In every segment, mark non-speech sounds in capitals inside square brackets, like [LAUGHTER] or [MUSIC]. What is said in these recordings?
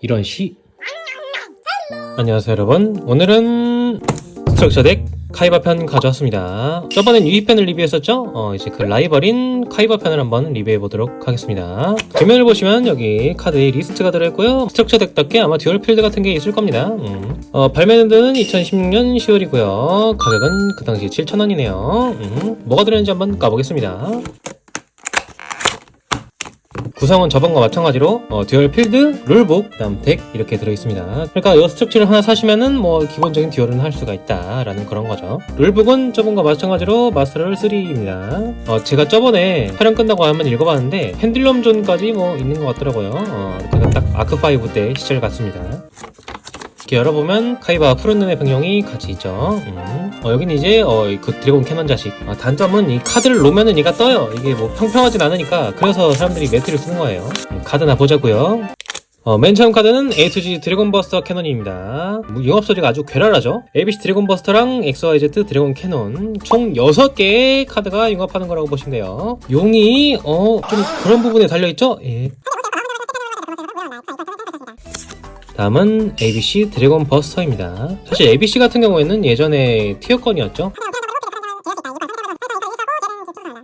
이런 시. 안녕하세요 여러분. 오늘은 스트럭처 덱 카이바 편 가져왔습니다. 저번엔 유희 편을 리뷰했었죠? 어, 이제 그 라이벌인 카이바 편을 한번 리뷰해 보도록 하겠습니다. 뒷면을 보시면 여기 카드에 리스트가 들어있고요. 스트럭처 덱답게 아마 듀얼 필드 같은 게 있을 겁니다. 음. 어, 발매는 2016년 10월이고요. 가격은 그 당시 7,000원이네요. 음. 뭐가 들어있는지 한번 까보겠습니다 구성은 저번과 마찬가지로 어, 듀얼 필드, 룰북, 그다음 덱 이렇게 들어있습니다. 그러니까 이 스트럭처를 하나 사시면은 뭐 기본적인 듀얼은 할 수가 있다라는 그런 거죠. 룰북은 저번과 마찬가지로 마스터럴 3입니다. 어, 제가 저번에 촬영 끝나고 한번 읽어봤는데 핸들럼 존까지 뭐 있는 것 같더라고요. 어, 제가 딱 아크 5 때 시절 같습니다. 이렇게 열어보면 카이바 푸른 눈의 병용이 같이 있죠. 음. 어, 여기는 이제 어, 그 드래곤 캐논 자식. 아, 단점은 이 카드를 놓으면은 얘가 떠요. 이게 뭐 평평하진 않으니까 그래서 사람들이 매트를 쓰는 거예요. 음, 카드나 보자고요. 어, 맨 처음 카드는 A to G 드래곤 버스터 캐논입니다. 뭐, 융합 소리가 아주 괴랄하죠. ABC 드래곤 버스터랑 XYZ 드래곤 캐논 총 6개의 카드가 융합하는 거라고 보시면 돼요. 용이 어, 좀 그런 부분에 달려 있죠? 예. 다음은 ABC 드래곤 버스터입니다. 사실 ABC 같은 경우에는 예전에 티어건이었죠.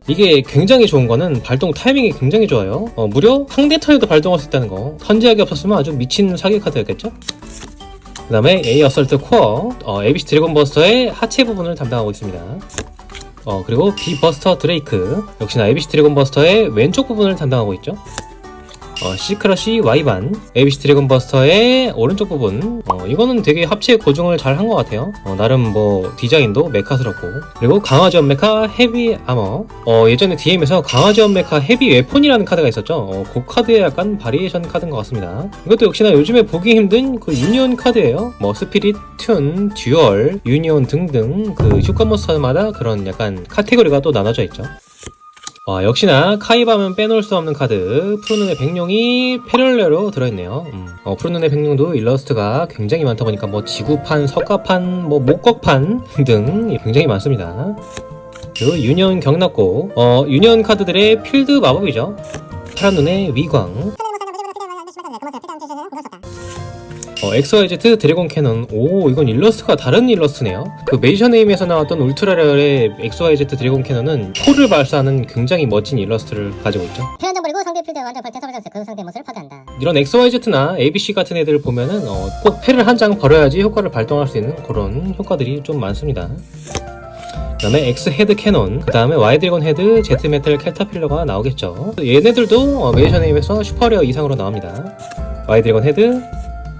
이게 굉장히 좋은 거는 발동 타이밍이 굉장히 좋아요. 어, 무려 상대 턴에도 발동할 수 있다는 거. 선제하기 없었으면 아주 미친 사기 카드였겠죠? 그 다음에 A 어설트 코어, 어, ABC 드래곤 버스터의 하체 부분을 담당하고 있습니다. 어, 그리고 B 버스터 드레이크, 역시나 ABC 드래곤 버스터의 왼쪽 부분을 담당하고 있죠. 어, C크러쉬 Y반, ABC 드래곤 버스터의 오른쪽 부분. 어, 이거는 되게 합체 고정을 잘 한 것 같아요. 어, 나름 뭐 디자인도 메카스럽고. 그리고 강화지원 메카 헤비 아머. 어, 예전에 DM에서 강화지원 메카 헤비 웨폰이라는 카드가 있었죠. 어, 그 카드의 약간 바리에이션 카드인 것 같습니다. 이것도 역시나 요즘에 보기 힘든 그 유니온 카드예요. 뭐 스피릿, 튠, 듀얼, 유니온 등등 그 효과 몬스터마다 그런 약간 카테고리가 또 나눠져 있죠. 와, 역시나 카이바면 빼놓을 수 없는 카드 푸른눈의 백룡이 패럴레로 들어있네요. 음. 어, 푸른눈의 백룡도 일러스트가 굉장히 많다 보니까 뭐 지구판, 석가판, 뭐 목곡판 [LAUGHS] 등 굉장히 많습니다. 그리고 유니온 경납고 어, 유니온 카드들의 필드 마법이죠. 파란 눈의 위광 XYZ 드래곤 캐논. 오, 이건 일러스트가 다른 일러스트네요. 그 메이저 네임에서 나왔던 울트라레어의 XYZ 드래곤 캐논은 포를 발사하는 굉장히 멋진 일러스트를 가지고 있죠. 해안정 버리고 상대 필드에 완전 벌떼 서버졌어 그 상대 모습을 파괴한다 이런 XYZ나 ABC 같은 애들 보면은 어, 꼭 패를 한 장 버려야지 효과를 발동할 수 있는 그런 효과들이 좀 많습니다. 그 다음에 X 헤드 캐논, 그 다음에 Y 드래곤 헤드, Z 메탈 캘타필러가 나오겠죠. 얘네들도 어, 메이저 네임에서 슈퍼레어 이상으로 나옵니다. Y 드래곤 헤드,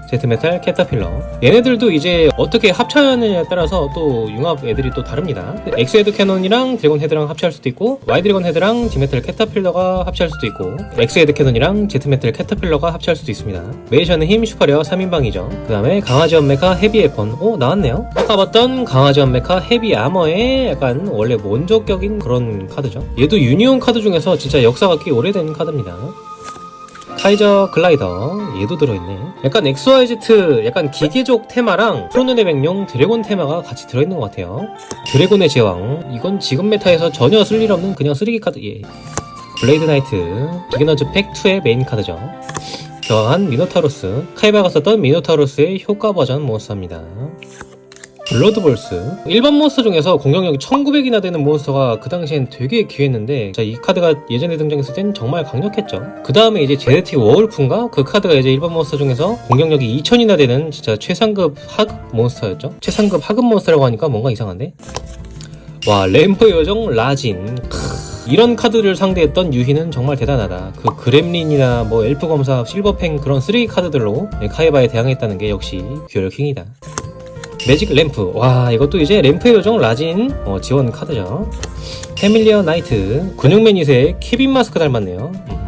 제트메탈 캐터필러 얘네들도 이제 어떻게 합쳐느냐에 따라서 또 융합 애들이 또 다릅니다. 엑스헤드 캐논이랑 드래곤 헤드랑 합체할 수도 있고 Y 드래곤 헤드랑 디메탈 캐터필러가 합체할 수도 있고 엑스헤드 캐논이랑 제트메탈 캐터필러가 합체할 수도 있습니다. 메이션의 힘 슈퍼레어 3인방이죠. 그 다음에 강화지 원 메카 헤비 에폰. 오 나왔네요. 아까 봤던 강화지 원 메카 헤비 아머의 약간 원래 원조격인 그런 카드죠. 얘도 유니온 카드 중에서 진짜 역사가 꽤 오래된 카드입니다 카이저 글라이더 얘도 들어있네. 약간 XYZ 약간 기계족 테마랑 프로눈의 백룡 드래곤 테마가 같이 들어있는 것 같아요. 드래곤의 제왕. 이건 지금 메타에서 전혀 쓸 일 없는 그냥 쓰레기 카드 예. 블레이드 나이트 비기너즈 팩2의 메인 카드죠. 저항한 미노타로스. 카이바가 썼던 미노타로스의 효과 버전 몬스터입니다 블러드볼스. 일반 몬스터 중에서 공격력이 1900이나 되는 몬스터가 그 당시엔 되게 귀했는데 자, 이 카드가 예전에 등장했을 땐 정말 강력했죠. 그 다음에 이제 제네틱 워울프인가? 그 카드가 이제 일반 몬스터 중에서 공격력이 2000이나 되는 진짜 최상급 하급 몬스터였죠? 최상급 하급 몬스터라고 하니까 뭔가 이상한데? 와 램프 요정 라진. 크, 이런 카드를 상대했던 유희는 정말 대단하다. 그 그렘린이나 뭐 엘프 검사 실버팽 그런 쓰레기 카드들로 카이바에 대항했다는 게 역시 듀얼 킹이다 매직 램프 와 이것도 이제 램프의 요정 라진 어, 지원 카드죠 패밀리어 나이트 근육맨 2세의 케빈 마스크 닮았네요 음.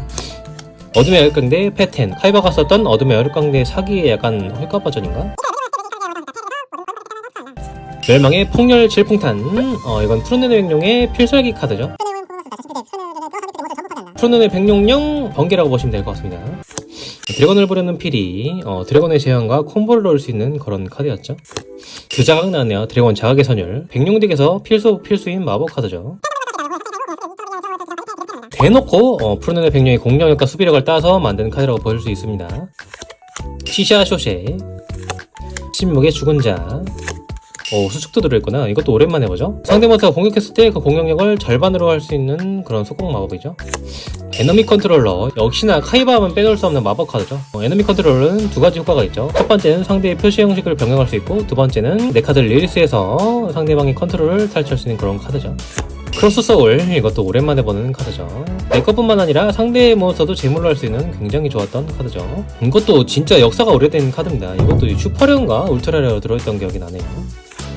어둠의 열강대 패텐 카이바가 썼던 어둠의 열강대 사기의 약간 헐까 버전인가? 멸망의 폭렬 질풍탄 어 이건 푸른눈의 백룡의 필살기 카드죠 푸른눈의 백룡령 번개라고 보시면 될 것 같습니다 드래곤을 부르는 필이 어, 드래곤의 제왕과 콤보를 넣을 수 있는 그런 카드였죠. 드자각 나왔네요. 드래곤 자각의 선율. 백룡덱에서 필수 필수인 마법 카드죠. 대놓고 어, 푸른 눈의 백룡의 공격력과 수비력을 따서 만든 카드라고 보실 수 있습니다. 시샤 쇼쉐. 신목의 죽은 자 오, 수축도 들어있구나. 이것도 오랜만에 보죠. 상대모사가 공격했을 때 그 공격력을 절반으로 할 수 있는 그런 속공 마법이죠. 에너미 컨트롤러. 역시나 카이바 하면 빼놓을 수 없는 마법 카드죠. 어, 에너미 컨트롤러는 두 가지 효과가 있죠. 첫 번째는 상대의 표시 형식을 변경할 수 있고, 두 번째는 내 카드를 릴리스해서 상대방의 컨트롤을 탈취할 수 있는 그런 카드죠. 크로스 소울. 이것도 오랜만에 보는 카드죠. 내 것뿐만 아니라 상대의 몬스터도 제물로 할 수 있는 굉장히 좋았던 카드죠. 이것도 진짜 역사가 오래된 카드입니다. 이것도 슈퍼레어인가 울트라레어 들어있던 기억이 나네요.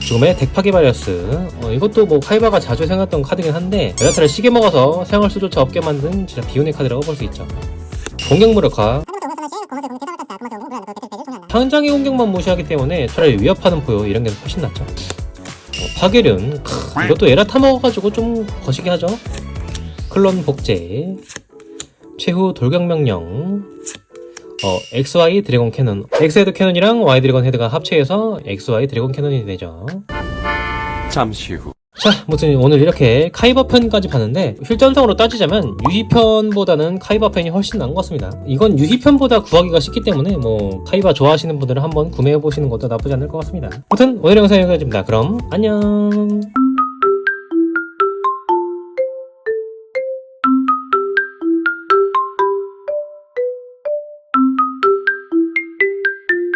죽음의 덱파기 바리어스. 어, 이것도 뭐 카이바가 자주 생각했던 카드긴 한데 메라타를 시계 먹어서 사용할 수조차 없게 만든 진짜 비운의 카드라고 볼 수 있죠. 공격 무력화. 상장의 공격만 무시하기 때문에 차라리 위협하는 포효 이런 게 훨씬 낫죠. 어, 파괴륜. 크, 이것도 에라 타먹어가지고 좀 거시기 하죠. 클론 복제. 최후 돌격 명령 어, XY 드래곤 캐논. X헤드 캐논이랑 Y 드래곤 헤드가 합체해서 XY 드래곤 캐논이 되죠. 잠시 후. 자, 무튼 오늘 이렇게 카이바 편까지 봤는데 실전상으로 따지자면 유희 편보다는 카이바 편이 훨씬 나은 것 같습니다. 이건 유희 편보다 구하기가 쉽기 때문에 뭐 카이바 좋아하시는 분들은 한번 구매해 보시는 것도 나쁘지 않을 것 같습니다. 무튼 오늘 영상 여기까지입니다. 그럼 안녕.